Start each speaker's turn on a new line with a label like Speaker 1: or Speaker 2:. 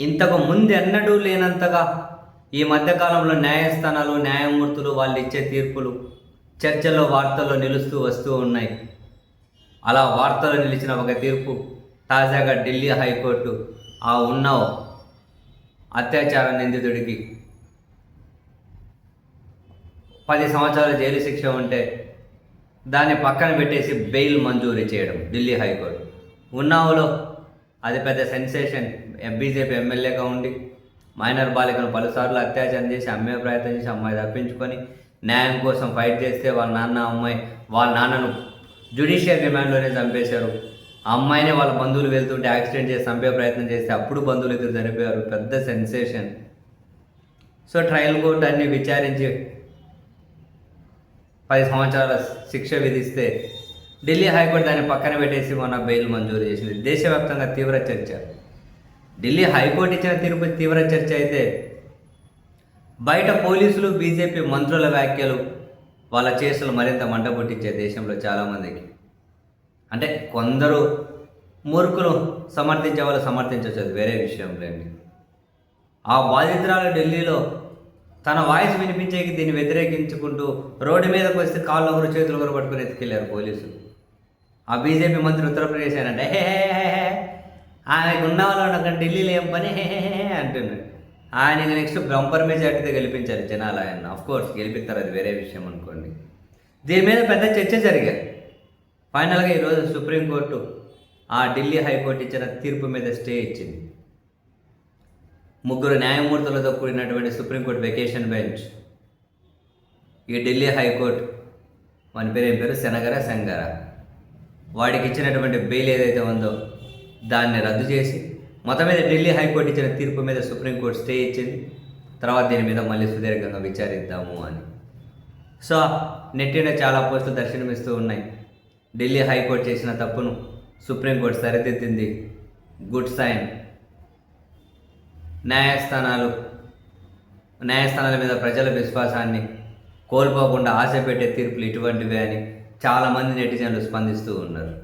Speaker 1: ఇంతకు ముందు ఎన్నడూ లేనంతగా ఈ మధ్యకాలంలో న్యాయస్థానాలు న్యాయమూర్తులు వాళ్ళు ఇచ్చే తీర్పులు చర్చల్లో వార్తల్లో నిలుస్తూ వస్తూ ఉన్నాయి. అలా వార్తలు నిలిచిన ఒక తీర్పు తాజాగా ఢిల్లీ హైకోర్టు ఆ ఉన్నావ్ అత్యాచార నిందితుడికి. పది సంవత్సరాల జైలు శిక్ష ఉంటే దాన్ని పక్కన పెట్టేసి బెయిల్ మంజూరు చేయడం ఢిల్లీ హైకోర్టు. ఉన్నావులో అది పెద్ద సెన్సేషన్ బీజేపీ ఎమ్మెల్యేగా ఉండి మైనర్ బాలికను పలుసార్లు అత్యాచారం చేసి అమ్మే ప్రయత్నం చేసి అమ్మాయి తప్పించుకొని న్యాయం కోసం ఫైట్ చేస్తే వాళ్ళ నాన్న అమ్మాయి వాళ్ళ నాన్నను జ్యుడిషియల్ రిమాండ్లోనే చంపేశారు. ఆ అమ్మాయినే వాళ్ళ బంధువులు వెళ్తుంటే యాక్సిడెంట్ చేసి చంపే ప్రయత్నం చేస్తే అప్పుడు బంధువులు ఇద్దరు చనిపోయారు. పెద్ద సెన్సేషన్ సో ట్రయల్ కోర్టు అన్ని విచారించి పది సంవత్సరాల శిక్ష విధిస్తే ఢిల్లీ హైకోర్టు దాన్ని పక్కన పెట్టేసి మొన్న బెయిల్ మంజూరు చేసింది. దేశవ్యాప్తంగా తీవ్ర చర్చ. ఢిల్లీ హైకోర్టు ఇచ్చిన తీర్పు తీవ్ర చర్చ అయితే బయట పోలీసులు బీజేపీ మంత్రుల వ్యాఖ్యలు వాళ్ళ చేష్టలు మరింత మంటపుట్టించే దేశంలో చాలామందికి అంటే కొందరు మూర్ఖులు సమర్థించే వాళ్ళు సమర్థించవచ్చు. అది వేరే విషయం లేండి. ఆ బాధితురాలు ఢిల్లీలో తన వాయిస్ వినిపించేకి దీన్ని వ్యతిరేకించుకుంటూ రోడ్డు మీదకి వస్తే కాళ్ళు ఒకరు చేతులు ఒకరు పట్టుకుని ఎత్తుకెళ్ళారు పోలీసులు. ఆ బీజేపీ మంత్రి ఉత్తరప్రదేశ్ అంటే హే హే హే హే ఆయనకు ఉన్న వాళ్ళు అక్కడ ఢిల్లీలో ఏం పని? హే హే హే అంటున్నాడు. ఆయన నెక్స్ట్ బంపర్ మెజార్టీతో గెలిపించారు జనాలు ఆయన. కోర్స్ గెలిపిస్తారు అది వేరే విషయం అనుకోండి. దీని మీద పెద్ద చర్చ జరిగాయి ఫైనల్గా ఈరోజు సుప్రీంకోర్టు ఆ ఢిల్లీ హైకోర్టు ఇచ్చిన తీర్పు మీద స్టే ఇచ్చింది. ముగ్గురు న్యాయమూర్తులతో కూడినటువంటి సుప్రీంకోర్టు వెకేషన్ బెంచ్ ఈ ఢిల్లీ హైకోర్టు మన పేరు ఏం పేరు? శనగర సంగర. వాడికి ఇచ్చినటువంటి బెయిల్ ఏదైతే ఉందో దాన్ని రద్దు చేసి మొత్తం మీద ఢిల్లీ హైకోర్టు ఇచ్చిన తీర్పు మీద సుప్రీంకోర్టు స్టే ఇచ్చింది. తర్వాత దీని మీద మళ్ళీ సుదీర్ఘంగా విచారిద్దాము అని. సో నెట్టిన చాలా పోస్టులు దర్శనమిస్తూ ఉన్నాయి. ఢిల్లీ హైకోర్టు చేసిన తప్పును సుప్రీంకోర్టు సరిదిద్దింది. Good sign. న్యాయస్థానాలు న్యాయస్థానాల మీద ప్రజల విశ్వాసాన్ని కోల్పోకుండా ఆశ పెట్టే తీర్పులు ఇటువంటివే అని చాలామంది నెటిజన్లు స్పందిస్తూ ఉన్నారు.